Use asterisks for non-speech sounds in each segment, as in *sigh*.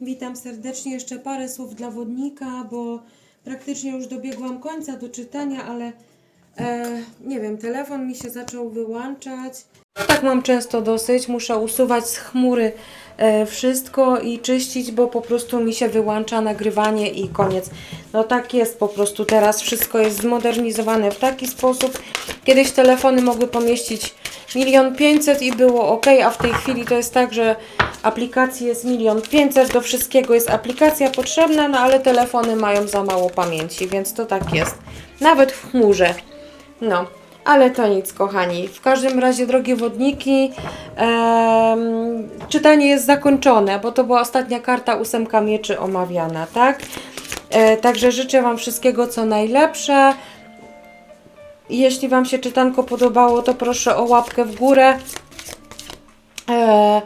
Witam serdecznie. Jeszcze parę słów dla wodnika, bo praktycznie już dobiegłam końca do czytania, ale e, nie wiem, telefon mi się zaczął wyłączać. Tak mam często dosyć. Muszę usuwać z chmury e, wszystko i czyścić, bo po prostu mi się wyłącza nagrywanie i koniec. No tak jest po prostu teraz. Wszystko jest zmodernizowane w taki sposób. Kiedyś telefony mogły pomieścić milion pięćset i było ok, a w tej chwili to jest tak, że aplikacji jest milion pięćset, do wszystkiego jest aplikacja potrzebna, no ale telefony mają za mało pamięci, więc to tak jest. Nawet w chmurze. No, ale to nic, kochani. W każdym razie, drogie wodniki, czytanie jest zakończone, bo to była ostatnia karta ósemka mieczy omawiana, tak? E, także życzę Wam wszystkiego co najlepsze. Jeśli Wam się czytanko podobało, to proszę o łapkę w górę. E,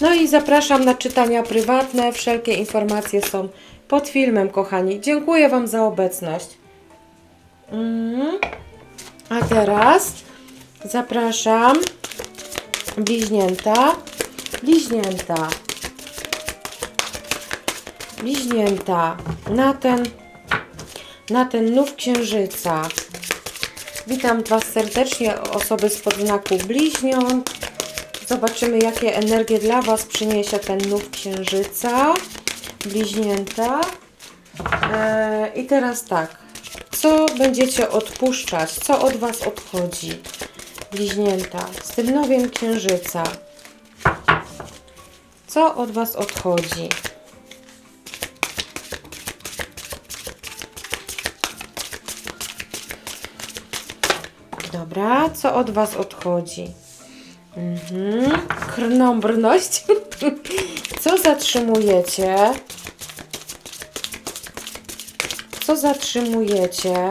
no i zapraszam na czytania prywatne. Wszelkie informacje są pod filmem, kochani. Dziękuję Wam za obecność. Mm. A teraz zapraszam bliźnięta. Bliźnięta. Bliźnięta na ten na ten nów księżyca. Witam Was serdecznie, osoby spod znaku bliźniąt. Zobaczymy, jakie energie dla Was przyniesie ten nów księżyca. Bliźnięta. E, I teraz tak. Co będziecie odpuszczać? Co od Was odchodzi? Bliźnięta. Z tym nowiem księżyca. Co od Was odchodzi? Dobra, co od Was odchodzi? Mhm. Krnąbrność. *laughs* Co zatrzymujecie? Co zatrzymujecie?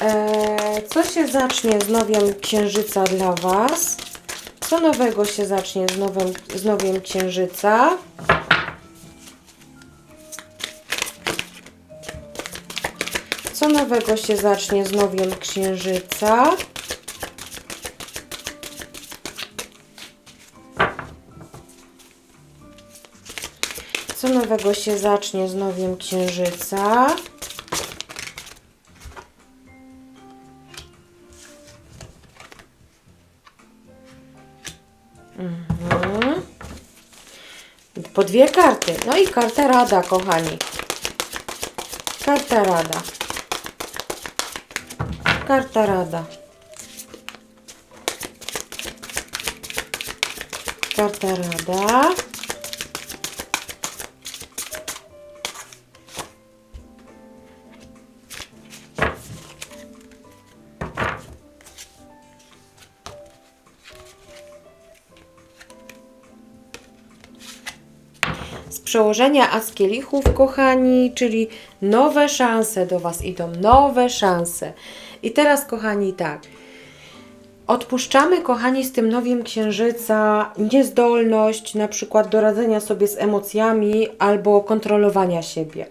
Eee, co się zacznie z nowiem księżyca dla Was? Co nowego się zacznie z, nowym, z księżyca? Co nowego się zacznie z nowiem księżyca? Co nowego się zacznie z nowiem księżyca? Mhm. Po dwie karty. No i karta rada, kochani. Karta rada. Karta rada. Karta rada. Przełożenia As Kielichów, kochani, czyli nowe szanse do Was idą, nowe szanse. I teraz, kochani, tak. Odpuszczamy, kochani, z tym nowym księżyca niezdolność na przykład do radzenia sobie z emocjami albo kontrolowania siebie.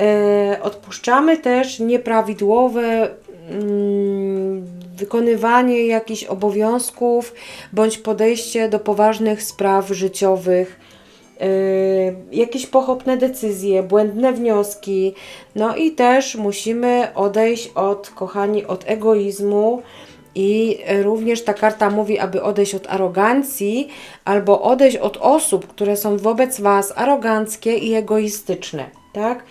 E, odpuszczamy też nieprawidłowe mm, wykonywanie jakichś obowiązków bądź podejście do poważnych spraw życiowych jakieś pochopne decyzje, błędne wnioski. No i też musimy odejść od, kochani, od egoizmu. I również ta karta mówi, aby odejść od arogancji albo odejść od osób, które są wobec Was aroganckie i egoistyczne, tak?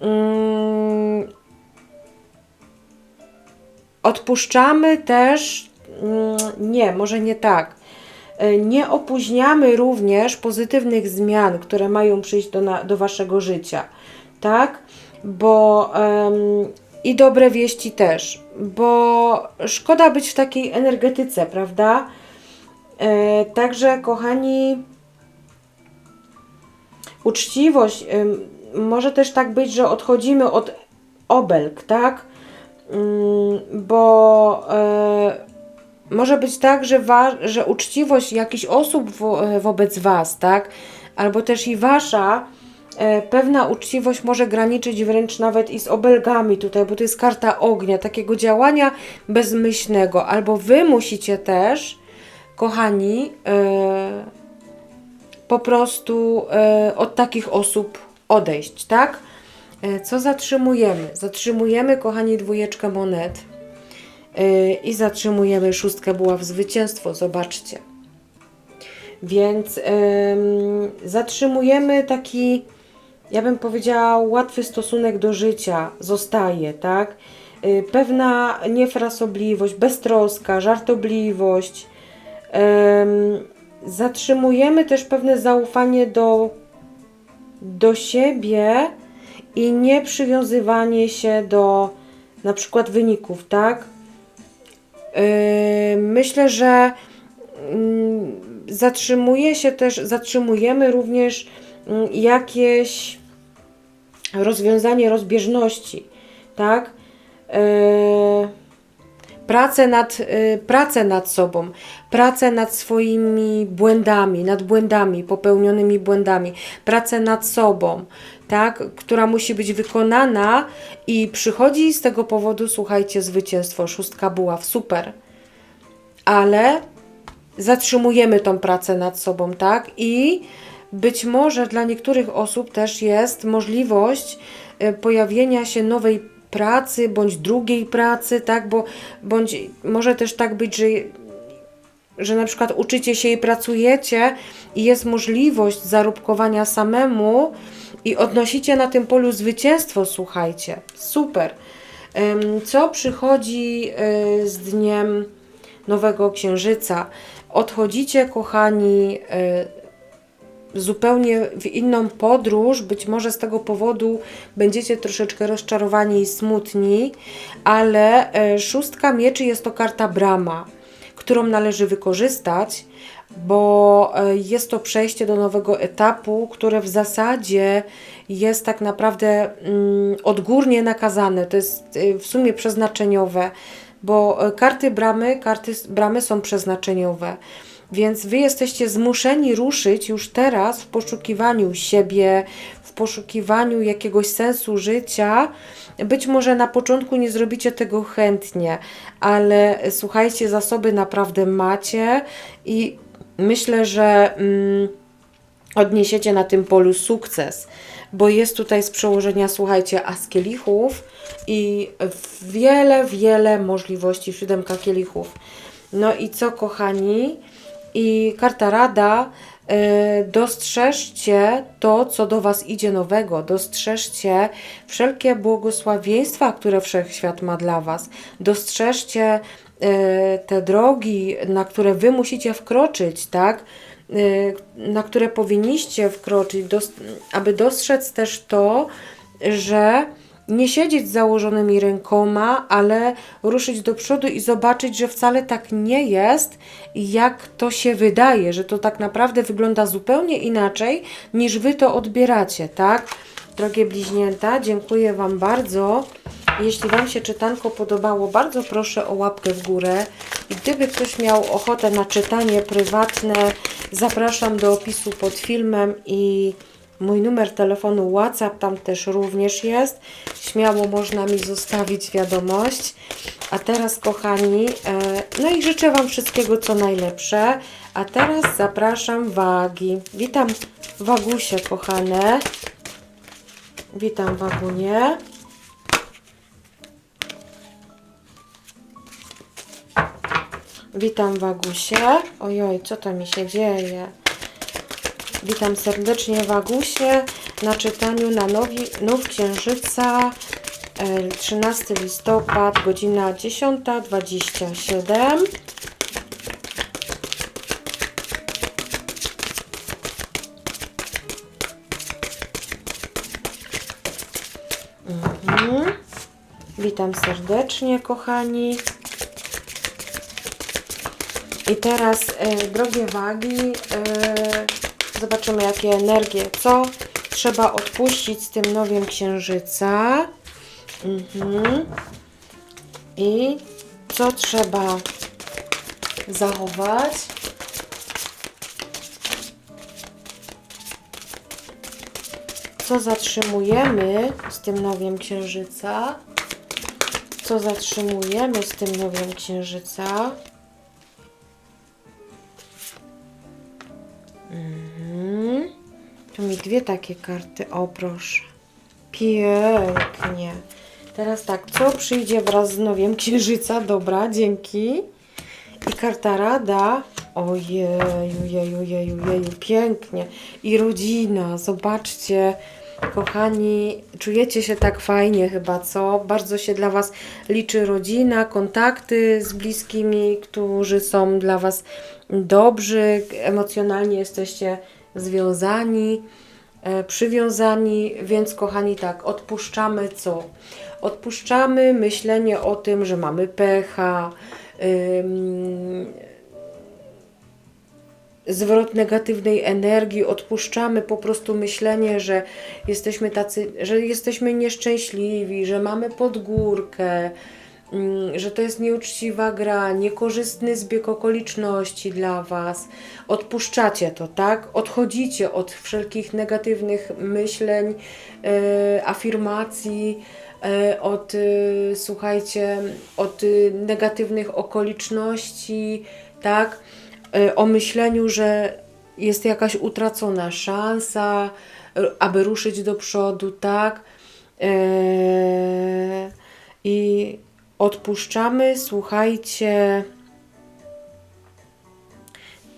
Mm, odpuszczamy też, mm, nie, może nie tak. E, Nie opóźniamy również pozytywnych zmian, które mają przyjść do, na, do Waszego życia, tak? Bo em, i dobre wieści też, bo szkoda być w takiej energetyce, prawda? E, także, kochani, uczciwość, może też tak być, że odchodzimy od obelg, tak? Ym, bo e, może być tak, że, że uczciwość jakichś osób wo- wobec Was, tak? Albo też i Wasza E, pewna uczciwość może graniczyć wręcz nawet i z obelgami tutaj, bo to jest karta ognia, takiego działania bezmyślnego. Albo wy musicie też, kochani, e, po prostu e, od takich osób odejść, tak? E, co zatrzymujemy? Zatrzymujemy, kochani, dwójeczkę monet e, i zatrzymujemy szóstkę buław zwycięstwo, zobaczcie. Więc em, zatrzymujemy taki, ja bym powiedziała, łatwy stosunek do życia zostaje, tak? Y, Pewna niefrasobliwość, beztroska, żartobliwość. Em, zatrzymujemy też pewne zaufanie do, do siebie i nieprzywiązywanie się do na przykład wyników, tak? Yy, myślę, że mm, zatrzymuje się też, zatrzymujemy również mm, jakieś rozwiązanie rozbieżności, tak? Yy, pracę nad, yy, pracę nad sobą, pracę nad swoimi błędami, nad błędami, popełnionymi błędami, pracę nad sobą, tak? Która musi być wykonana i przychodzi z tego powodu, słuchajcie, zwycięstwo, szóstka buław, super. Ale zatrzymujemy tą pracę nad sobą, tak? I być może dla niektórych osób też jest możliwość e, pojawienia się nowej pracy bądź drugiej pracy, tak? Bo bądź może też tak być, że że na przykład uczycie się i pracujecie i jest możliwość zarobkowania samemu i odnosicie na tym polu zwycięstwo, słuchajcie. Super. Co przychodzi e, z dniem Nowego Księżyca? Odchodzicie, kochani, e, zupełnie w inną podróż. Być może z tego powodu będziecie troszeczkę rozczarowani i smutni, ale e, szóstka mieczy jest to karta brama, którą należy wykorzystać, bo e, jest to przejście do nowego etapu, które w zasadzie jest tak naprawdę mm, odgórnie nakazane. To jest e, w sumie przeznaczeniowe, bo e, karty bramy, karty bramy są przeznaczeniowe. Więc wy jesteście zmuszeni ruszyć już teraz w poszukiwaniu siebie, w poszukiwaniu jakiegoś sensu życia. Być może na początku nie zrobicie tego chętnie, ale słuchajcie, zasoby naprawdę macie i myślę, że mm, odniesiecie na tym polu sukces, bo jest tutaj z przełożenia, słuchajcie, as kielichów i wiele, wiele możliwości, siódemka kielichów. No i co, kochani? I karta rada, dostrzeżcie to, co do Was idzie nowego, dostrzeżcie wszelkie błogosławieństwa, które wszechświat ma dla Was, dostrzeżcie y, te drogi, na które Wy musicie wkroczyć, tak? Y, na które powinniście wkroczyć, aby dostrzec też to, że nie siedzieć z założonymi rękoma, ale ruszyć do przodu i zobaczyć, że wcale tak nie jest, jak to się wydaje, że to tak naprawdę wygląda zupełnie inaczej, niż wy to odbieracie, tak? Drogie bliźnięta, dziękuję Wam bardzo. Jeśli Wam się czytanko podobało, bardzo proszę o łapkę w górę. I gdyby ktoś miał ochotę na czytanie prywatne, zapraszam do opisu pod filmem i mój numer telefonu WhatsApp tam też również jest. Śmiało można mi zostawić wiadomość. A teraz, kochani, e, no i życzę Wam wszystkiego co najlepsze. A teraz zapraszam wagi. Witam wagusie, kochane. Witam wagunie. Witam Wagusie. Ojoj, co to mi się dzieje? Witam serdecznie Wagusie na czytaniu na nowi, Nów Księżyca e, 13 listopad, godzina 10.27. Mhm. Witam serdecznie, kochani. I teraz, e, drogie wagi, e, zobaczymy jakie energie, co trzeba odpuścić z tym nowiem księżyca. Mhm. I co trzeba zachować. Co zatrzymujemy z tym nowiem księżyca? Co zatrzymujemy z tym nowiem księżyca? Mi dwie takie karty. O, proszę. Pięknie. Teraz tak, co przyjdzie wraz z nowiem księżyca? Dobra, dzięki. I karta rada. Ojeju, jeju, jeju, jeju, pięknie. I rodzina, zobaczcie. Kochani, czujecie się tak fajnie chyba, co? Bardzo się dla Was liczy rodzina, kontakty z bliskimi, którzy są dla Was dobrzy, emocjonalnie jesteście związani, e, przywiązani, więc kochani, tak, odpuszczamy co? Odpuszczamy myślenie o tym, że mamy pecha, zwrot negatywnej energii, odpuszczamy po prostu myślenie, że jesteśmy tacy, że jesteśmy nieszczęśliwi, że mamy podgórkę, że to jest nieuczciwa gra, niekorzystny zbieg okoliczności dla Was. Odpuszczacie to, tak? Odchodzicie od wszelkich negatywnych myśleń, e, afirmacji, e, od, e, słuchajcie, od negatywnych okoliczności, tak? O myśleniu, że jest jakaś utracona szansa, aby ruszyć do przodu, tak? I odpuszczamy, słuchajcie,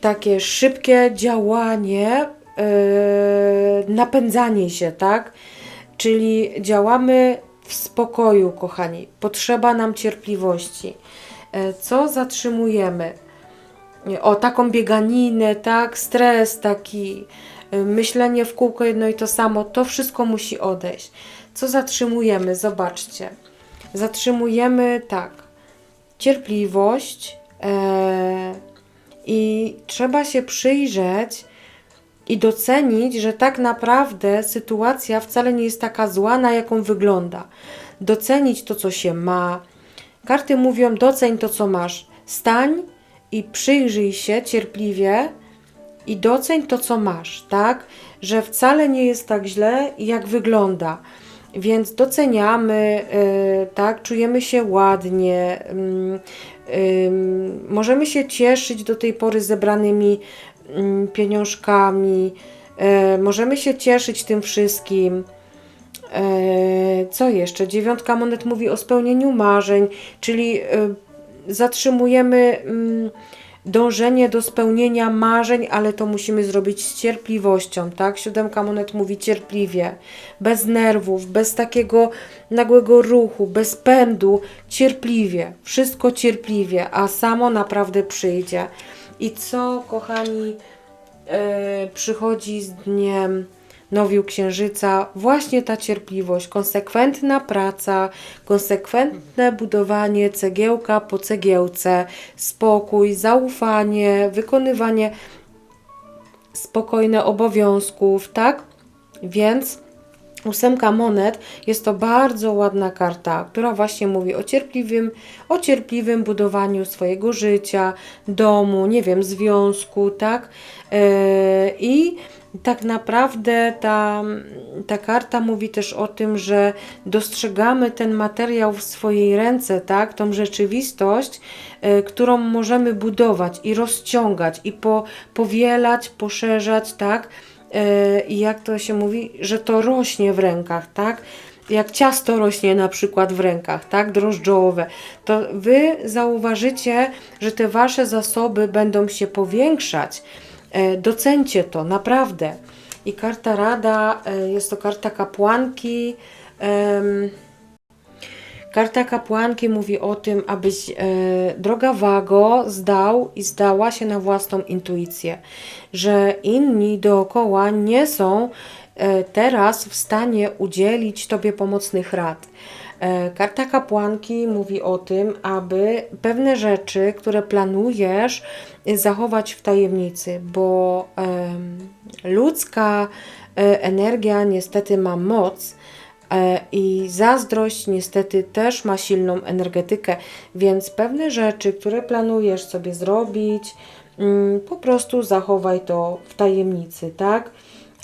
takie szybkie działanie, e, napędzanie się, tak? Czyli działamy w spokoju, kochani. Potrzeba nam cierpliwości. E, Co zatrzymujemy? o taką bieganinę, tak, stres taki, y, myślenie w kółko jedno i to samo, to wszystko musi odejść. Co zatrzymujemy? Zobaczcie. Zatrzymujemy tak, cierpliwość e, i trzeba się przyjrzeć i docenić, że tak naprawdę sytuacja wcale nie jest taka zła, na jaką wygląda. Docenić to, co się ma. Karty mówią: doceń to, co masz. Stań i przyjrzyj się cierpliwie i doceń to, co masz, tak? Że wcale nie jest tak źle, jak wygląda. Więc doceniamy, yy, tak? Czujemy się ładnie, yy, możemy się cieszyć do tej pory zebranymi yy, pieniążkami, yy, możemy się cieszyć tym wszystkim. Yy, Co jeszcze? Dziewiątka monet mówi o spełnieniu marzeń, czyli zatrzymujemy mm, dążenie do spełnienia marzeń, ale to musimy zrobić z cierpliwością, tak? Siódemka monet mówi cierpliwie, bez nerwów, bez takiego nagłego ruchu, bez pędu, cierpliwie, wszystko cierpliwie, a samo naprawdę przyjdzie. I co, kochani, e, przychodzi z dniem nowiu księżyca właśnie ta cierpliwość, konsekwentna praca, konsekwentne budowanie cegiełka po cegiełce, spokój, zaufanie, wykonywanie spokojne obowiązków, tak? Więc ósemka monet jest to bardzo ładna karta, która właśnie mówi o cierpliwym, o cierpliwym budowaniu swojego życia, domu, nie wiem, związku, tak? Yy, I tak naprawdę ta, ta karta mówi też o tym, że dostrzegamy ten materiał w swojej ręce, tak? Tą rzeczywistość, y, którą możemy budować i rozciągać i po, powielać, poszerzać, tak? Y, I jak to się mówi, że to rośnie w rękach, tak? jak ciasto rośnie na przykład w rękach, tak, drożdżowe, to wy zauważycie, że te wasze zasoby będą się powiększać, E, docencie to, naprawdę. I karta rada, e, jest to karta kapłanki. Karta kapłanki mówi o tym, abyś, e, droga Wago, zdał i zdała się na własną intuicję, że inni dookoła nie są teraz w stanie udzielić Tobie pomocnych rad. Karta kapłanki mówi o tym, aby pewne rzeczy, które planujesz, zachować w tajemnicy, bo ludzka e, energia niestety ma moc e, i zazdrość niestety też ma silną energetykę, więc pewne rzeczy, które planujesz sobie zrobić, mm, po prostu zachowaj to w tajemnicy, tak?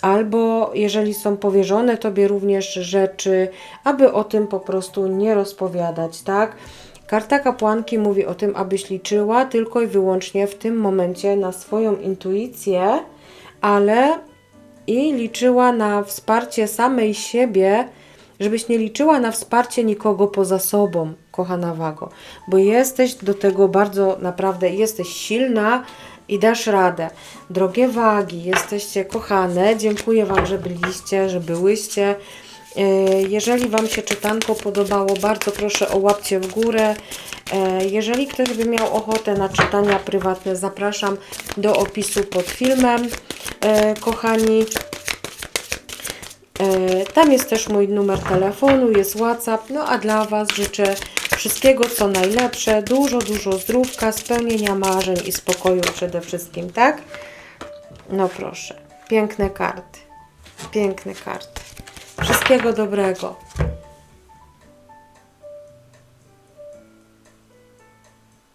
Albo jeżeli są powierzone Tobie również rzeczy, aby o tym po prostu nie rozpowiadać, tak? Karta kapłanki mówi o tym, abyś liczyła tylko i wyłącznie w tym momencie na swoją intuicję, ale i liczyła na wsparcie samej siebie, żebyś nie liczyła na wsparcie nikogo poza sobą, kochana Wago, bo jesteś do tego bardzo naprawdę, jesteś silna i dasz radę. Drogie Wagi, jesteście kochane, dziękuję Wam, że byliście, że byłyście. E, Jeżeli Wam się czytanko podobało, bardzo proszę o łapcie w górę. E, Jeżeli ktoś by miał ochotę na czytania prywatne, zapraszam do opisu pod filmem, e, kochani. Tam jest też mój numer telefonu, jest WhatsApp. No a dla Was życzę wszystkiego co najlepsze, dużo, dużo zdrówka, spełnienia marzeń i spokoju przede wszystkim, tak? No proszę, piękne karty, piękne karty. Wszystkiego dobrego.